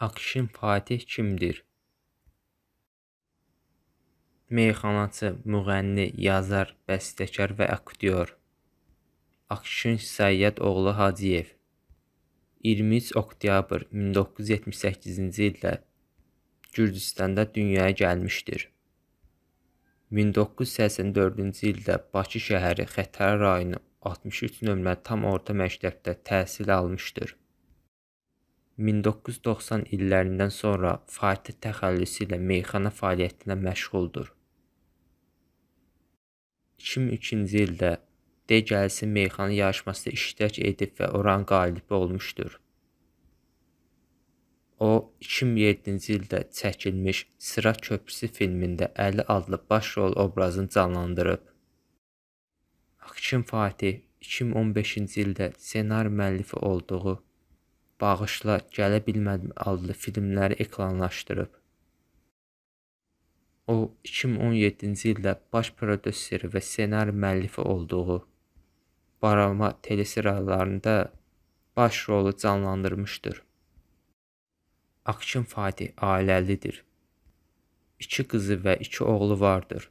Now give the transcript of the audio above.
Akşin Fatih kimdir? Meyxanaçı, müğənni, yazar, bəstəkar və aktyor. Akşin Səyyad oğlu Hacıyev 23 oktyabr 1978-ci ildə Gürcüstanda dünyaya gəlmişdir. 1984-cü ildə Bakı şəhəri Xətai rayonu 63 nömrəli tam orta məktəbdə təhsil almışdır. 1990 illərindən sonra Fatih təxəllüsü ilə meyxana fəaliyyətinə məşğuldur. 2002-ci ildə De Gəlsin meyxana yarışmasında iştirak edib və oranın qalibi olmuşdur. O 2007-ci ildə çəkilmiş Sırat köprüsü filmində Əli adlı baş rol obrazını canlandırıb. Akşin Fatih 2015-ci ildə ssenari müəllifi olduğu Bağışla, Gələ Bilmədim adlı filmləri ekranlaşdırıb. O 2017-ci ildə baş prodüseri və ssenari müəllifi olduğu Barama teleseriallarında baş rolu canlandırmışdır. Akşin Fatih ailəlidir. İki qızı və iki oğlu vardır.